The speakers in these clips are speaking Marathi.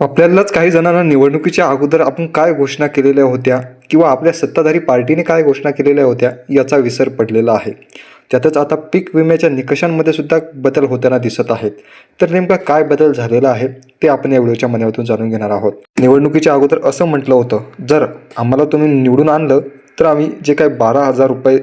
आपल्यालाच काही जणांना निवडणुकीच्या अगोदर आपण काय घोषणा केलेल्या होत्या किंवा आपल्या सत्ताधारी पार्टीने काय घोषणा केलेल्या होत्या याचा विसर पडलेला आहे. त्यातच आता पीक विम्याच्या निकषांमध्ये सुद्धा बदल होताना दिसत आहेत. तर नेमका काय बदल झालेला आहे ते आपण या व्हिडिओच्या माध्यमातून जाणून घेणार आहोत. निवडणुकीच्या अगोदर असं म्हटलं होतं जर आम्हाला तुम्ही निवडून आणलं तर आम्ही जे काही बारा हजार रुपये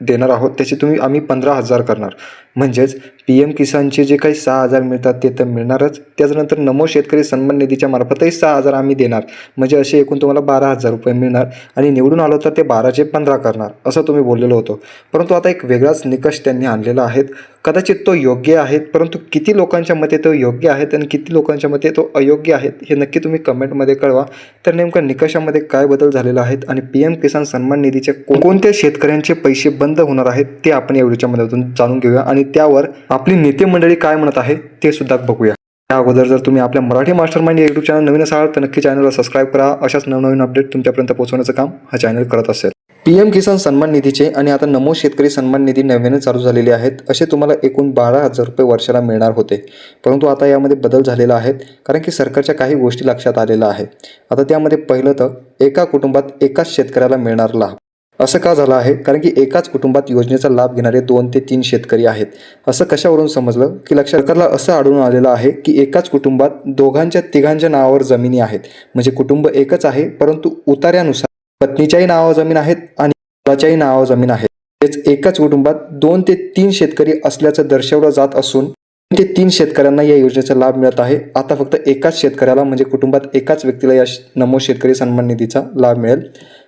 देणार आहोत त्याचे तुम्ही आम्ही पंधरा हजार करणार. म्हणजेच पी एम किसानचे जे काही सहा हजार मिळतात ते तर मिळणारच. त्याच्यानंतर नमो शेतकरी सन्मान निधीच्या मार्फतही सहा हजार आम्ही देणार. म्हणजे असे एकूण तुम्हाला बारा हजार रुपये मिळणार आणि निवडून आलो तर ते बाराचे पंधरा करणार असं तुम्ही बोललेलं होतं. परंतु आता एक वेगळाच निकष त्यांनी आणलेला आहे. कदाचित तो योग्य आहे परंतु किती लोकांच्या मते तो योग्य आहेत आणि किती लोकांच्या मते तो अयोग्य आहेत हे नक्की तुम्ही कमेंटमध्ये कळवा. तर नेमकं निकषामध्ये काय बदल झालेला आहेत आणि पी एम किसान सन्मान निधीचे कोणत्या शेतकऱ्यांचे पैसे बंद होणार आहेत ते आपण या व्हिडिओच्या माध्यमातून जाणून घेऊया आणि त्यावर आपली नेते मंडळी काय म्हणत आहे ते सुद्धा बघूया. त्या अगोदर जर तुम्ही आपल्या Marathi master mind YouTube channel नवीन असाल तर नक्की चॅनलला सबस्क्राईब करा. अशाच नवनवीन अपडेट तुमच्यापर्यंत पोहोचवण्याचं काम हा चॅनल करत असेल. पी एम किसान सन्मान निधीचे आणि आता नमो शेतकरी सन्मान निधी नव्याने चालू झालेले आहेत. असे तुम्हाला एकूण बारा हजार रुपये वर्षाला मिळणार होते. परंतु आता यामध्ये बदल झालेला आहे कारण की सरकारच्या काही गोष्टी लक्षात आलेल्या आहेत. आता त्यामध्ये पहिलं तर एका कुटुंबात एकाच शेतकऱ्याला मिळणार लाभ. असं का झालं आहे? कारण की एकाच कुटुंबात योजनेचा लाभ घेणारे दोन ते तीन शेतकरी आहेत. असं कशावरून समजलं? की लक्षात सरकारला असं आढळून आलेलं आहे की एकाच कुटुंबात दोघांच्या तिघांच्या नावावर जमिनी आहेत. म्हणजे कुटुंब एकच आहे परंतु उतार्यानुसार पत्नीच्याही नावावर जमीन आहेत आणि मुलाच्याही नावावर जमीन आहे तेच एकाच कुटुंबात दोन ते तीन शेतकरी असल्याचं दर्शवलं जात असून ते तीन शेतकऱ्यांना या योजनेचा लाभ मिळत आहे. आता फक्त एकाच शेतकऱ्याला म्हणजे कुटुंबात एकाच व्यक्तीला या नमो शेतकरी सन्मान निधीचा लाभ मिळेल.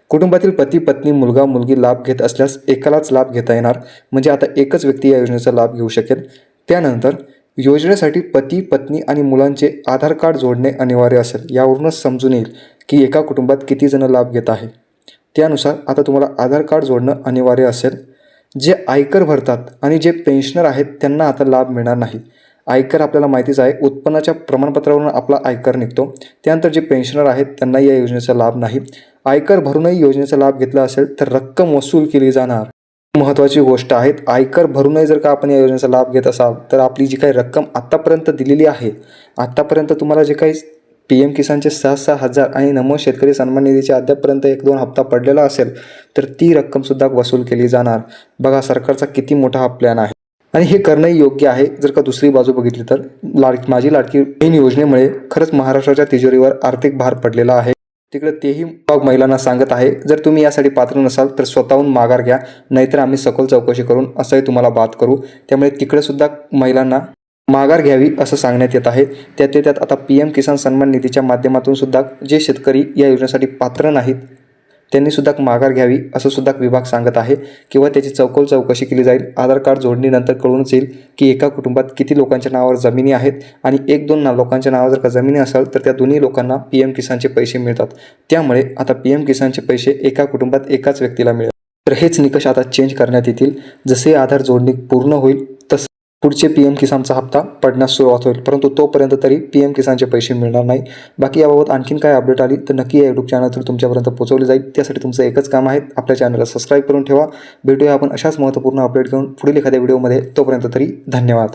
कुटुंबातील पती पत्नी मुलगा मुलगी लाभ घेत असल्यास एकालाच लाभ घेता येणार. म्हणजे आता एकच व्यक्ती या योजनेचा लाभ घेऊ शकेल. त्यानंतर योजनेसाठी पती पत्नी आणि मुलांचे आधार कार्ड जोडणे अनिवार्य असेल. यावरूनच समजून येईल की एका कुटुंबात किती जण लाभ घेत आहे. त्यानुसार आता तुम्हाला आधार कार्ड जोडणं अनिवार्य असेल. जे आयकर भरतात आणि जे पेन्शनर आहेत त्यांना आता लाभ मिळणार नाही. आयकर आपल्याला माहितीच आहे. उत्पन्नाच्या प्रमाणपत्रावरून आपला आयकर निघतो. त्यानंतर जे पेन्शनर आहेत त्यांना या योजनेचा लाभ नाही. आयकर भरूनही योजनेचा लाभ घेतला असेल तर रक्कम वसूल केली जाणार. महत्त्वाची गोष्ट आहे आयकर भरूनही जर का आपण या योजनेचा लाभ घेत असाल तर आपली जी काही रक्कम आत्तापर्यंत दिलेली आहे आत्तापर्यंत तुम्हाला जे काही पी एम किसानचे सहा सहा हजार आणि नमो शेतकरी सन्मान निधीचे अद्यापपर्यंत एक दोन हप्ता पडलेला असेल तर ती रक्कमसुद्धा वसूल केली जाणार. बघा सरकारचा किती मोठा हा प्लॅन आहे. आणि हे करणंही योग्य आहे. जर का दुसरी बाजू बघितली तर लाड माझी लाडकी बहीण योजनेमुळे खरंच महाराष्ट्राच्या तिजोरीवर आर्थिक भार पडलेला आहे. तिकडे तेही विभाग महिलांना सांगत आहे जर तुम्ही यासाठी पात्र नसाल तर स्वतःहून माघार घ्या नाहीतर आम्ही सखोल चौकशी करून असंही तुम्हाला बात करू. त्यामुळे तिकडे सुद्धा महिलांना माघार घ्यावी असं सांगण्यात येत आहे. त्यात त्यात आता पी एम किसान सन्मान निधीच्या माध्यमातून सुद्धा जे शेतकरी या योजनेसाठी पात्र नाहीत त्यांनी सुद्धा माघार घ्यावी असं सुद्धा विभाग सांगत आहे. किंवा त्याची चौकोल चौकशी केली जाईल. आधार कार्ड जोडणीनंतर कळूनच येईल की एका कुटुंबात किती लोकांच्या नावावर जमिनी आहेत आणि एक दोन ना लोकांच्या नावावर जर का जमिनी असेल तर त्या दोन्ही लोकांना पी एम किसानचे पैसे मिळतात. त्यामुळे आता पी एम किसानचे पैसे एका कुटुंबात एकाच व्यक्तीला मिळेल. तर हेच निकष आता चेंज करण्यात येतील. जसे आधार जोडणी पूर्ण होईल पुढचे पी एम किसानचा हप्ता पडण्यास सुरुवात होईल. परंतु तोपर्यंत तरी पी एम किसानचे पैसे मिळणार नाही. बाकी याबाबत आणखीन काय अपडेट आली तर नक्की या यूट्यूब चॅनल तुमच्यापर्यंत पोहोचवली जाईल. त्यासाठी तुमचं एकच काम आहे आपल्या चॅनलला सबस्क्राईब करून ठेवा. भेटूया आपण अशाच महत्त्वपूर्ण अपडेट घेऊन पुढील एखाद्या व्हिडिओमध्ये तोपर्यंत तरी धन्यवाद.